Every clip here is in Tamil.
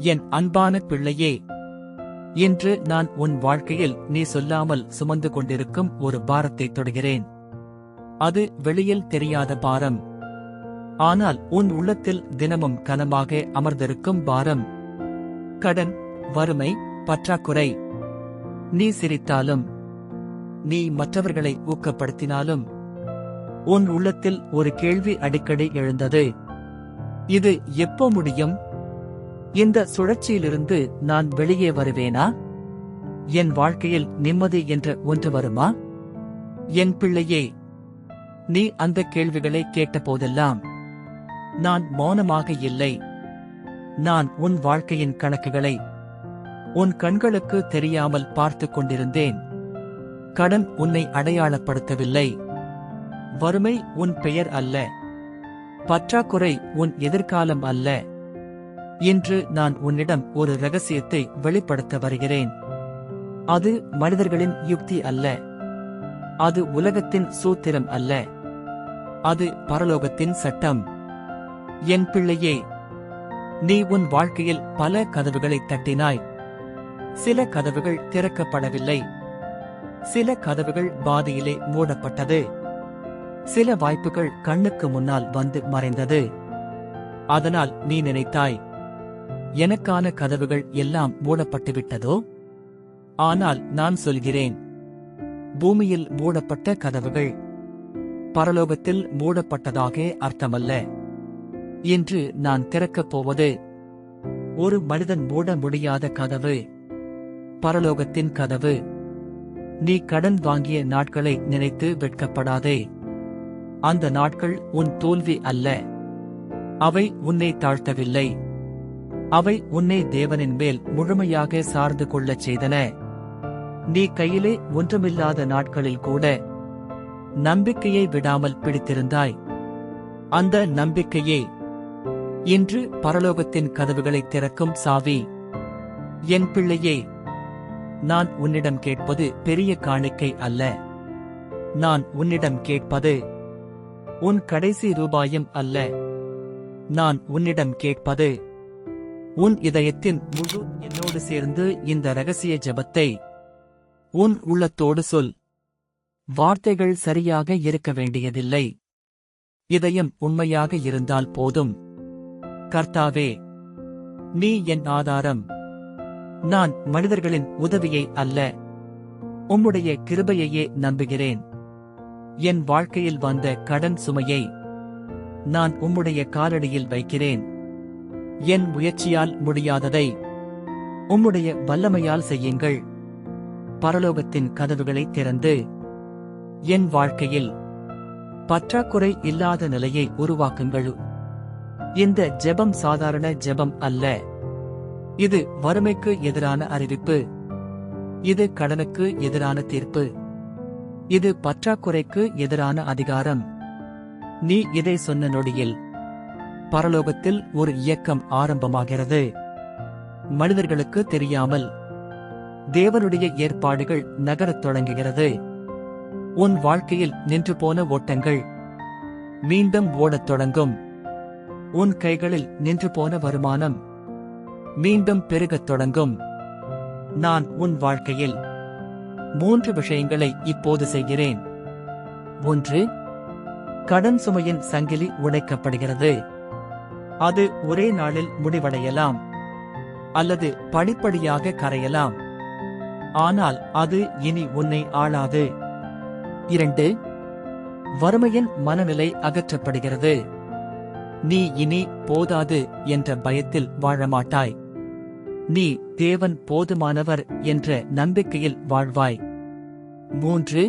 என் அன்பான பிள்ளையே இன்று நான் உன் வாழ்க்கையில் நீ சொல்லாமல் சுமந்து கொண்டிருக்கும் ஒரு பாரத்தை தொடுகிறேன். அது வெளியில் தெரியாத பாரம். ஆனால் உன் உள்ளத்தில் தினமும் கனமாக அமர்ந்திருக்கும் பாரம். கடன் வறுமை பற்றாக்குறை. நீ சிரித்தாலும் நீ மற்றவர்களை ஊக்கப்படுத்தினாலும் உன் உள்ளத்தில் ஒரு கேள்வி அடிக்கடி எழுந்தது. இது எப்போ முடியும்? இந்த சுழற்சியிலிருந்து நான் வெளியே வருவேனா? என் வாழ்க்கையில் நிம்மதி என்ற ஒன்று வருமா? என் பிள்ளையே நீ அந்த கேள்விகளை கேட்டபோதெல்லாம் நான் மௌனமாக இல்லை. நான் உன் வாழ்க்கையின் கணக்குகளை உன் கண்களுக்கு தெரியாமல் பார்த்து கொண்டிருந்தேன். கடன் உன்னை அடையாளப்படுத்தவில்லை. வறுமை உன் பெயர் அல்ல. பற்றாக்குறை உன் எதிர்காலம் அல்ல. இன்று நான் உன்னிடம் ஒரு ரகசியத்தை வெளிப்படுத்த வருகிறேன். அது மனிதர்களின் யுக்தி அல்ல. அது உலகத்தின் சூத்திரம் அல்ல. அது பரலோகத்தின் சட்டம். என் பிள்ளையே நீ உன் வாழ்க்கையில் பல கதவுகளை தட்டினாய். சில கதவுகள் திறக்கப்படவில்லை. சில கதவுகள் பாதியிலே மூடப்பட்டது. சில வாய்ப்புகள் கண்ணுக்கு முன்னால் வந்து மறைந்தது. அதனால் நீ நினைத்தாய் எனக்கான கதவுகள் எல்லாம் மூடப்பட்டுவிட்டதோ? ஆனால் நான் சொல்கிறேன் பூமியில் மூடப்பட்ட கதவுகள் பரலோகத்தில் மூடப்பட்டதாக அர்த்தமல்ல இன்று நான் திறக்கப் போவது. ஒரு மனிதன் மூட முடியாத கதவு பரலோகத்தின் கதவு. நீ கடன் வாங்கிய நாட்களை நினைத்து வெட்கப்படாதே. அந்த நாட்கள் உன் தோல்வி அல்ல அவை உன்னை தாழ்த்தவில்லை. அவை உன்னை தேவனின் மேல் முழுமையாக சார்ந்து கொள்ளச் செய்தன. நீ கையிலே ஒன்றுமில்லாத நாட்களில் கூட நம்பிக்கையை விடாமல் பிடித்திருந்தாய். அந்த நம்பிக்கையே இன்று பரலோகத்தின் கதவுகளை திறக்கும் சாவி. என் பிள்ளையே நான் உன்னிடம் கேட்பது பெரிய காணிக்கை அல்ல. நான் உன்னிடம் கேட்பது உன் கடைசி ரூபாயும் அல்ல. நான் உன்னிடம் கேட்பது உன் இதயத்தின் முழு என்னோடு சேர்ந்து இந்த ரகசிய ஜெபத்தை உன் உள்ளத்தோடு சொல். வார்த்தைகள் சரியாக இருக்க வேண்டியதில்லை. இதயம் உண்மையாக இருந்தால் போதும். கர்த்தாவே நீ என் ஆதாரம். நான் மனிதர்களின் உதவியை அல்ல. உம்முடைய கிருபையையே நம்புகிறேன். என் வாழ்க்கையில் வந்த கடன் சுமையை நான் உம்முடைய காலடியில் வைக்கிறேன். என் முயற்சியால் முடியாததை உம்முடைய வல்லமையால் செய்யுங்கள். பரலோகத்தின் கதவுகளை திறந்து என் வாழ்க்கையில் பற்றாக்குறை இல்லாத நிலையை உருவாக்குங்கள். இந்த ஜெபம் சாதாரண ஜெபம் அல்ல. இது வறுமைக்கு எதிரான அறிவிப்பு. இது கடனுக்கு எதிரான தீர்ப்பு. இது பற்றாக்குறைக்கு எதிரான அதிகாரம். நீ இதை சொன்ன நொடியில் பரலோகத்தில் ஒரு இயக்கம் ஆரம்பமாகிறது. மனிதர்களுக்கு தெரியாமல் தேவனுடைய ஏற்பாடுகள் நகரத் தொடங்குகிறது. உன் வாழ்க்கையில் நின்று போன ஓட்டங்கள் மீண்டும் ஓடத் தொடங்கும். உன் கைகளில் நின்று போன வருமானம் மீண்டும் பெருகத் தொடங்கும். நான் உன் வாழ்க்கையில் மூன்று விஷயங்களை இப்போது செய்கிறேன். ஒன்று கடன் சுமையின் சங்கிலி உடைக்கப்படுகிறது. அது ஒரே நாளில் முடிவடையலாம். அல்லது படிப்படியாக கரையலாம். ஆனால் அது இனி உன்னை ஆளாது. இரண்டு வறுமையின் மனநிலை அகற்றப்படுகிறது. நீ இனி போதாது என்ற பயத்தில் வாழமாட்டாய். நீ தேவன் போதுமானவர் என்ற நம்பிக்கையில் வாழ்வாய். மூன்று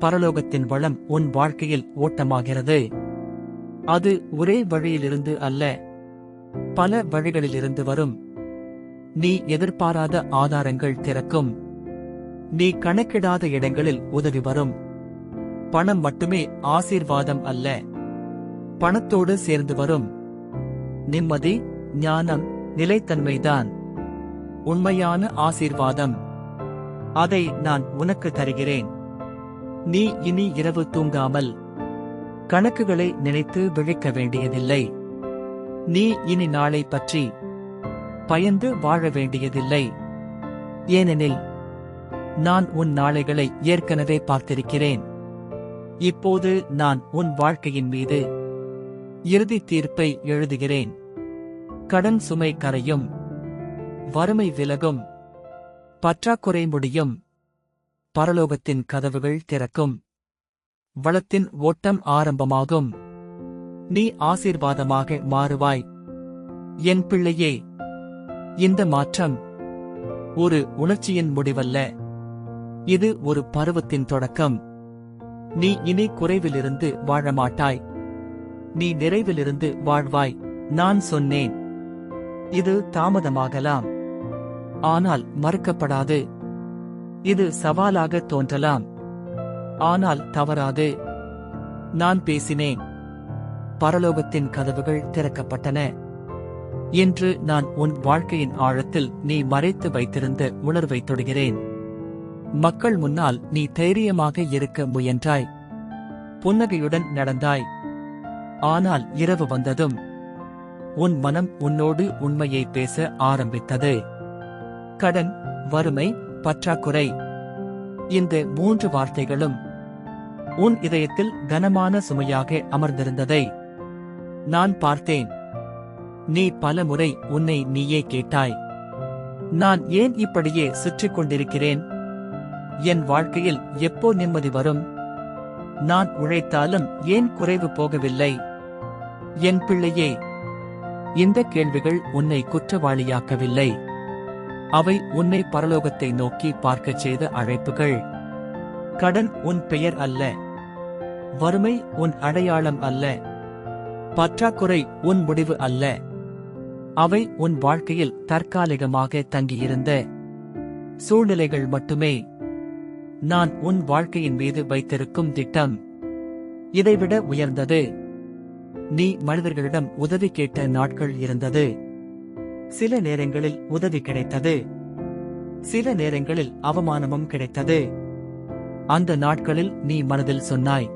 பரலோகத்தின் வளம் உன் வாழ்க்கையில் ஓட்டமாகிறது. அது ஒரே வழியிலிருந்து அல்ல. பல வழிகளிலிருந்து வரும். நீ எதிர்பாராத ஆதாரங்கள் திறக்கும். நீ கணக்கிடாத இடங்களில் உதவி வரும். பணம் மட்டுமே ஆசீர்வாதம் அல்ல. பணத்தோடு சேர்ந்து வரும். நிம்மதி ஞானம் நிலைத்தன்மைதான். உண்மையான ஆசீர்வாதம். அதை நான் உனக்கு தருகிறேன். நீ இனி இரவு தூங்காமல் கணக்குகளை நினைத்து விழிக்க வேண்டியதில்லை. நீ இனி நாளை பற்றி பயந்து வாழ வேண்டியதில்லை. ஏனெனில் நான் உன் நாளைகளை ஏற்கனவே பார்த்திருக்கிறேன். இப்போது நான் உன் வாழ்க்கையின் மீது இறுதி தீர்ப்பை எழுதுகிறேன். கடன் சுமை கரையும் வறுமை விலகும் பற்றாக்குறை முடியும் பரலோகத்தின் கதவுகள் திறக்கும். வளத்தின் ஓட்டம் ஆரம்பமாகும். நீ ஆசீர்வாதமாக மாறுவாய். என் பிள்ளையே இந்த மாற்றம் ஒரு உணர்ச்சியின் முடிவல்ல. இது ஒரு பருவத்தின் தொடக்கம். நீ இனி குறைவிலிருந்து வாழ மாட்டாய் நீ நிறைவிலிருந்து வாழ்வாய் நான் சொன்னேன். இது தாமதமாகலாம். ஆனால் மறுக்கப்படாது. இது சவாலாக தோன்றலாம். ஆனால் தவறாது. நான் பேசினேன். பரலோகத்தின் கதவுகள் திறக்கப்பட்டன. இன்று நான் உன் வாழ்க்கையின் ஆழத்தில் நீ மறைத்து வைத்திருந்த உணர்வை தொடுகிறேன். மக்கள் முன்னால் நீ தைரியமாக இருக்க முயன்றாய். புன்னகையுடன் நடந்தாய். ஆனால் இரவு வந்ததும் உன் மனம் உன்னோடு உண்மையை பேச ஆரம்பித்தது. கடன் வறுமை பற்றாக்குறை இந்த மூன்று வார்த்தைகளும் உன் இதயத்தில் கனமான சுமையாக அமர்ந்திருந்ததை நான் பார்த்தேன். நீ பலமுறை உன்னை நீயே கேட்டாய். நான் ஏன் இப்படியே சுற்றிக் கொண்டிருக்கிறேன்? என் வாழ்க்கையில் எப்போ நிம்மதி வரும்? நான் உழைத்தாலும் ஏன் குறைவு போகவில்லை? என் பிள்ளையே இந்த கேள்விகள் உன்னை குற்றவாளியாக்கவில்லை. அவை உன்னை பரலோகத்தை நோக்கி பார்க்கச் செய்த அழைப்புகள். கடன் உன் பெயர் அல்ல. வறுமை உன் அடையாளம் அல்ல. பற்றாக்குறை உன் முடிவு அல்ல. அவை உன் வாழ்க்கையில் தற்காலிகமாக தங்கியிருந்த சூழ்நிலைகள் மட்டுமே. நான் உன் வாழ்க்கையின் மீது வைத்திருக்கும் திட்டம். இதைவிட உயர்ந்தது. நீ மனிதர்களிடம் உதவி கேட்ட நாட்கள் இருந்தது. சில நேரங்களில் உதவி கிடைத்தது. சில நேரங்களில் அவமானமும் கிடைத்தது. அந்த நாட்களில் நீ மனதில் சொன்னாய்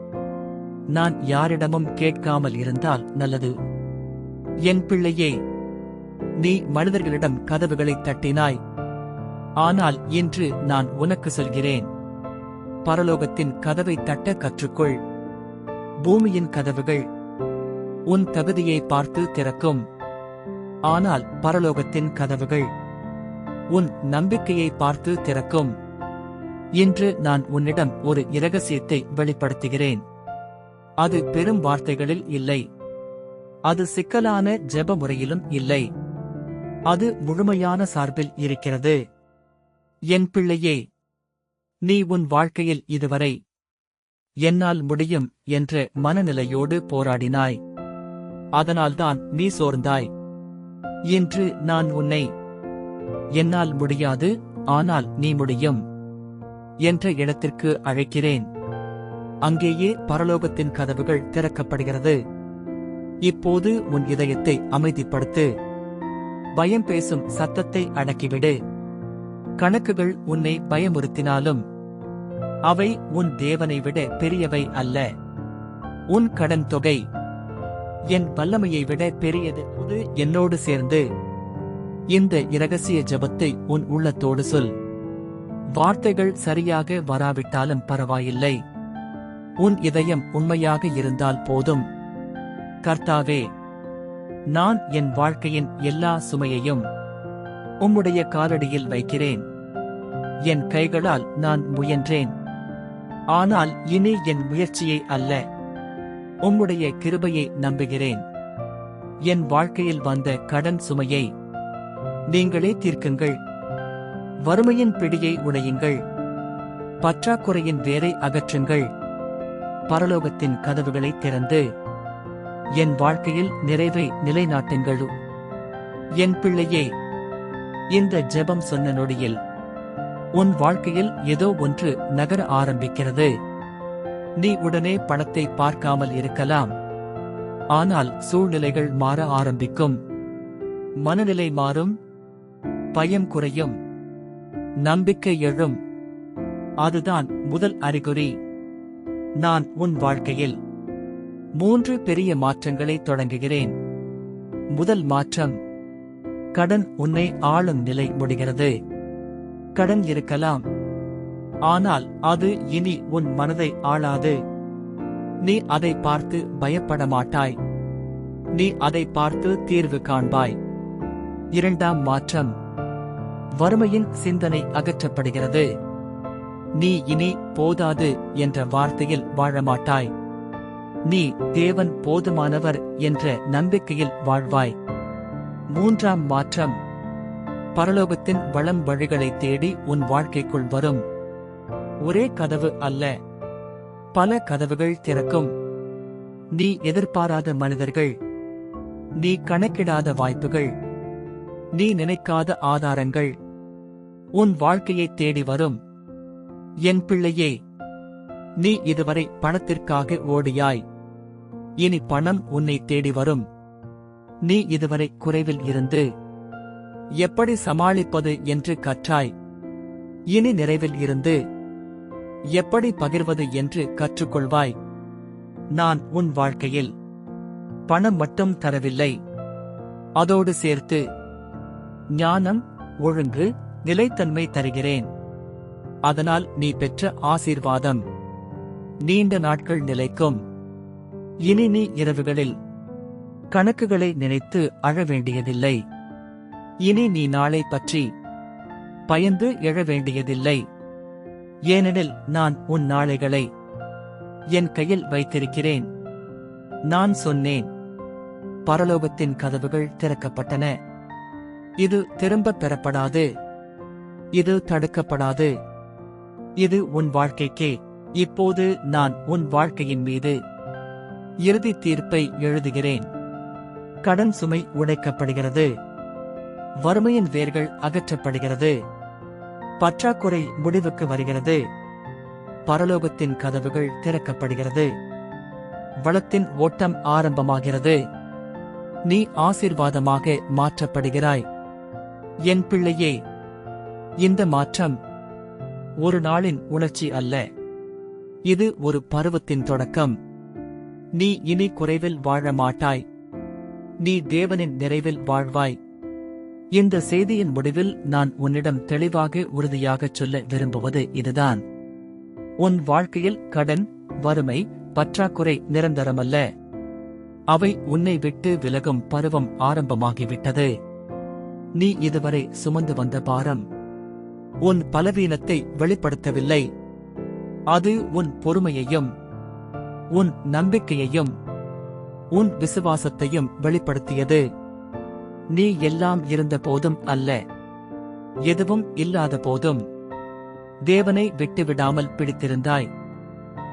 நான் யாரிடமும் கேட்காமல் இருந்தால் நல்லது. என் பிள்ளையே நீ மனிதர்களிடம் கதவுகளை தட்டினாய். ஆனால் இன்று நான் உனக்கு சொல்கிறேன் பரலோகத்தின் கதவை தட்ட கற்றுக்கொள். பூமியின் கதவுகள் உன் தகுதியை பார்த்து திறக்கும். ஆனால் பரலோகத்தின் கதவுகள் உன் நம்பிக்கையை பார்த்து திறக்கும். இன்று நான் உன்னிடம் ஒரு இரகசியத்தை வெளிப்படுத்துகிறேன். அது பெரும் வார்த்தைகளில் இல்லை. அது சிக்கலான ஜெப முறையிலும் இல்லை. அது முழுமையான சார்பில் இருக்கிறது. என் பிள்ளையே நீ உன் வாழ்க்கையில் இதுவரை என்னால் முடியும் என்ற மனநிலையோடு போராடினாய். அதனால்தான் நீ சோர்ந்தாய். இன்று நான் உன்னை என்னால் முடியாது ஆனால் நீ முடியும். என்ற இடத்திற்கு அழைக்கிறேன். அங்கேயே பரலோகத்தின் கதவுகள் திறக்கப்படுகிறது. இப்போது உன் இதயத்தை அமைதிப்படுத்து. பயம் பேசும் சத்தத்தை அடக்கிவிடு. கணக்குகள் உன்னை பயமுறுத்தினாலும் அவை உன் தேவனை விட பெரியவை அல்ல. உன் கடன் தொகை என் வல்லமையை விட பெரியது. அது என்னோடு சேர்ந்து இந்த இரகசிய ஜெபத்தை உன் உள்ளத்தோடு சொல். வார்த்தைகள் சரியாக வராவிட்டாலும் பரவாயில்லை. உன் இதயம் உண்மையாக இருந்தால் போதும். கர்த்தாவே நான் என் வாழ்க்கையின் எல்லா சுமையையும் உம்முடைய காலடியில் வைக்கிறேன். என் கைகளால் நான் முயன்றேன். ஆனால் இனி என் முயற்சியை அல்ல. உம்முடைய கிருபையை நம்புகிறேன். என் வாழ்க்கையில் வந்த கடன் சுமையை நீங்களே தீர்க்குங்கள். வறுமையின் பிடியை உடையுங்கள். பற்றாக்குறையின் வேரை அகற்றுங்கள். பரலோகத்தின் கதவுகளை திறந்து என் வாழ்க்கையில் நிறைவை நிலைநாட்டுங்கள். என் பிள்ளையே இந்த ஜெபம் சொன்ன நொடியில் உன் வாழ்க்கையில் ஏதோ ஒன்று நகர ஆரம்பிக்கிறது. நீ உடனே பணத்தை பார்க்காமல் இருக்கலாம். ஆனால் சூழ்நிலைகள் மாற ஆரம்பிக்கும். மனநிலை மாறும். பயம் குறையும். நம்பிக்கை எழும். அதுதான் முதல் அறிகுறி. நான் உன் வாழ்க்கையில் மூன்று பெரிய மாற்றங்களை தொடங்குகிறேன். முதல் மாற்றம் கடன் உன்னை ஆளும் நிலை முடிகிறது. கடன் இருக்கலாம். ஆனால் அது இனி உன் மனதை ஆளாது. நீ அதை பார்த்து பயப்பட மாட்டாய். நீ அதை பார்த்து தீர்வு காண்பாய். இரண்டாம் மாற்றம் வறுமையின் சிந்தனை அகற்றப்படுகிறது. நீ இனி போதாது என்ற வார்த்தையில் வாழமாட்டாய். நீ தேவன் போதுமானவர் என்ற நம்பிக்கையில் வாழ்வாய். மூன்றாம் மாற்றம். பரலோகத்தின் வளம் வழிகளை தேடி உன் வாழ்க்கைக்குள் வரும். ஒரே கதவு அல்ல. பல கதவுகள் திறக்கும். நீ எதிர்பாராத மனிதர்கள். நீ கணக்கிடாத வாய்ப்புகள். நீ நினைக்காத ஆதாரங்கள். உன் வாழ்க்கையை தேடி வரும். என் பிள்ளையே நீ இதுவரை பணத்திற்காக ஓடியாய். இனி பணம் உன்னை தேடி வரும். நீ இதுவரை குறைவில் இருந்து. எப்படி சமாளிப்பது என்று கற்றாய். இனி நிறைவில் இருந்து. எப்படி பகிர்வது என்று கற்றுக்கொள்வாய். நான் உன் வாழ்க்கையில் பணம் மட்டும் தரவில்லை. அதோடு சேர்த்து ஞானம் ஒழுங்கு நிலைத்தன்மை தருகிறேன். அதனால் நீ பெற்ற ஆசீர்வாதம். நீண்ட நாட்கள் நிலைக்கும். இனி நீ இரவுகளில் கணக்குகளை நினைத்து அழ வேண்டியதில்லை. இனி நீ நாளை பற்றி பயந்து எழ வேண்டியதில்லை. ஏனெனில் நான் உன் நாளைகளை என் கையில் வைத்திருக்கிறேன். நான் சொன்னேன். பரலோகத்தின் கதவுகள் திறக்கப்பட்டன. இது திரும்பப் பெறப்படாது. இது தடுக்கப்படாது. இது உன் வாழ்க்கைக்கே. இப்போது நான் உன் வாழ்க்கையின் மீது இறுதி தீர்ப்பை எழுதுகிறேன். கடன் சுமை உடைக்கப்படுகிறது. வறுமையின் வேர்கள் அகற்றப்படுகிறது. பற்றாக்குறை முடிவுக்கு வருகிறது. பரலோகத்தின் கதவுகள் திறக்கப்படுகிறது. வளத்தின் ஓட்டம் ஆரம்பமாகிறது. நீ ஆசீர்வாதமாக மாற்றப்படுகிறாய். என் பிள்ளையே இந்த மாற்றம் ஒரு நாளின் உணர்ச்சி அல்ல. இது ஒரு பருவத்தின் தொடக்கம். நீ இனி குறைவில் வாழ மாட்டாய். நீ தேவனின் நிறைவில் வாழ்வாய். இந்த செய்தியின் முடிவில் நான் உன்னிடம் தெளிவாக உறுதியாகச் சொல்ல விரும்புவது இதுதான். உன் வாழ்க்கையில் கடன் வறுமை பற்றாக்குறை நிரந்தரமல்ல. அவை உன்னை விட்டு விலகும் பருவம் ஆரம்பமாகிவிட்டது. நீ இதுவரை சுமந்து வந்த பாரம் உன் பலவீனத்தை வெளிப்படுத்தவில்லை. அது உன் பொறுமையையும் உன் நம்பிக்கையையும் உன் விசுவாசத்தையும் வெளிப்படுத்தியது. நீ எல்லாம் இருந்த போதும் அல்ல. எதுவும் இல்லாத போதும். தேவனை விட்டுவிடாமல் பிடித்திருந்தாய்.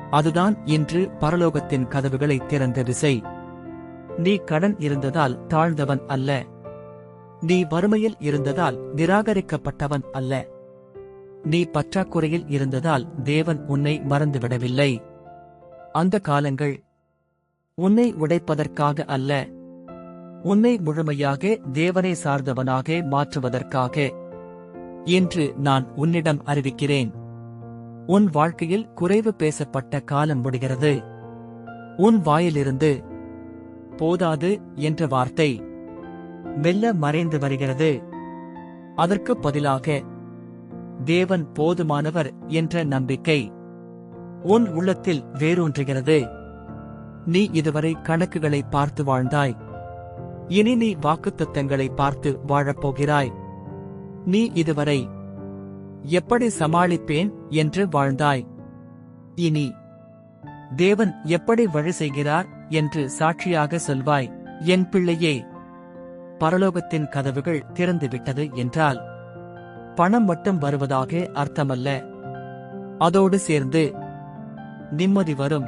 அதுதான் இன்று பரலோகத்தின் கதவுகளை திறந்த விசை. நீ கடன் இருந்ததால் தாழ்ந்தவன் அல்ல. நீ வறுமையில் இருந்ததால் நிராகரிக்கப்பட்டவன் அல்ல. நீ பற்றாக்குறையில் இருந்ததால் தேவன் உன்னை மறந்துவிடவில்லை. அந்த காலங்கள் உன்னை உடைப்பதற்காக அல்ல. உன்னை முழுமையாக தேவனை சார்ந்தவனாக மாற்றுவதற்காக என்று நான் உன்னிடம் அறிவிக்கிறேன். உன் வாழ்க்கையில் குறைவு பேசப்பட்ட காலம் முடிகிறது. உன் வாயிலிருந்து போதாது என்ற வார்த்தை மெல்ல மறைந்து வருகிறது. அதற்கு பதிலாக தேவன் போதுமானவர் என்ற நம்பிக்கை உன் உள்ளத்தில் வேரூன்றுகிறது. நீ இதுவரை கணக்குகளை பார்த்து வாழ்ந்தாய். இனி நீ வாக்குத்தத்தங்களை பார்த்து வாழப்போகிறாய். நீ இதுவரை எப்படி சமாளிப்பேன் என்று வாழ்ந்தாய். இனி தேவன் எப்படி வழி செய்கிறார் என்று சாட்சியாக சொல்வாய். என் பிள்ளையே பரலோகத்தின் கதவுகள் திறந்துவிட்டது என்றால் பணம் மட்டும் வருவதாக அர்த்தமல்ல. அதோடு சேர்ந்து நிம்மதி வரும்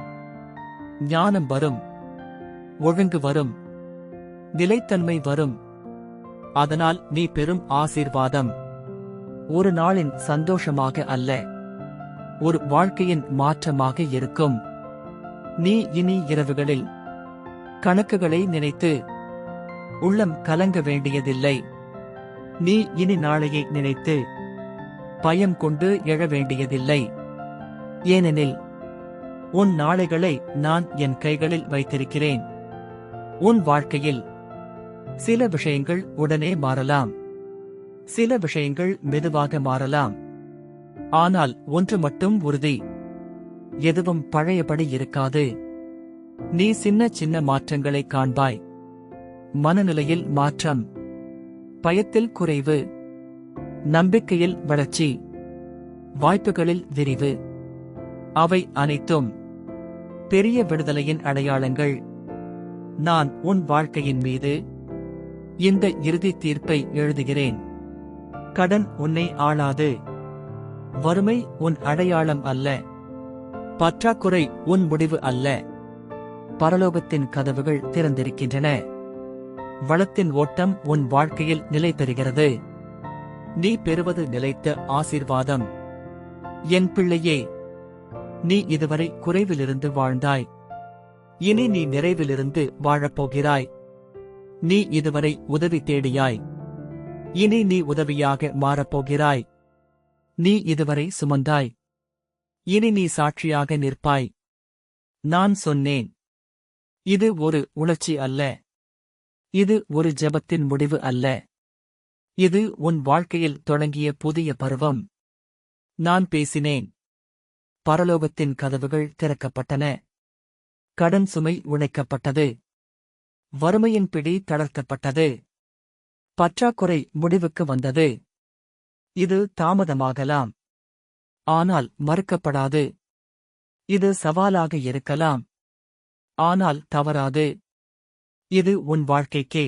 ஞானம் வரும் ஒழுங்கு வரும் நிலைத்தன்மை வரும். அதனால் நீ பெறும் ஆசீர்வாதம். ஒரு நாளின் சந்தோஷமாக அல்ல ஒரு வாழ்க்கையின் மாற்றமாக இருக்கும். நீ இனி இரவுகளில் கணக்குகளை நினைத்து உள்ளம் கலங்க வேண்டியதில்லை. நீ இனி நாளையை நினைத்து பயம் கொண்டு எழ வேண்டியதில்லை. ஏனெனில் உன் நாளைகளை நான் என் கைகளில் வைத்திருக்கிறேன். உன் வாழ்க்கையில் சில விஷயங்கள் உடனே மாறலாம். சில விஷயங்கள் மெதுவாக மாறலாம். ஆனால் ஒன்று மட்டும் உறுதி. எதுவும் பழையபடி இருக்காது. நீ சின்ன சின்ன மாற்றங்களை காண்பாய். மனநிலையில் மாற்றம். பயத்தில் குறைவு. நம்பிக்கையில் வளர்ச்சி. வாய்ப்புகளில் விரிவு. அவை அனைத்தும் பெரிய விடுதலையின் அடையாளங்கள். நான் உன் வாழ்க்கையின் மீது இந்த இறுதி தீர்ப்பை எழுதுகிறேன். கடன் உன்னை ஆளாது. வறுமை உன் அடையாளம் அல்ல. பற்றாக்குறை உன் முடிவு அல்ல. பரலோகத்தின் கதவுகள் திறந்திருக்கின்றன. வளத்தின் ஓட்டம் உன் வாழ்க்கையில் நிலை பெறுகிறது. நீ பெறுவது நிலைத்த ஆசீர்வாதம். என் பிள்ளையே நீ இதுவரை குறைவிலிருந்து வாழ்ந்தாய். இனி நீ நிறைவிலிருந்து வாழப்போகிறாய். நீ இதுவரை உதவி தேடியாய். இனி நீ உதவியாக மாறப்போகிறாய். நீ இதுவரை சுமந்தாய். இனி நீ சாட்சியாக நிற்பாய். நான் சொன்னேன். இது ஒரு உணர்ச்சி அல்ல. இது ஒரு ஜெபத்தின் முடிவு அல்ல. இது உன் வாழ்க்கையில் தொடங்கிய புதிய பருவம். நான் பேசினேன். பரலோகத்தின் கதவுகள் திறக்கப்பட்டன. கடன் சுமை உழைக்கப்பட்டது வறுமையின் பிடி தளர்த்தப்பட்டது. பற்றாக்குறை முடிவுக்கு வந்தது. இது தாமதமாகலாம். ஆனால் மறுக்கப்படாது. இது சவாலாக இருக்கலாம். ஆனால் தவறாது. இது உன் வாழ்க்கைக்கே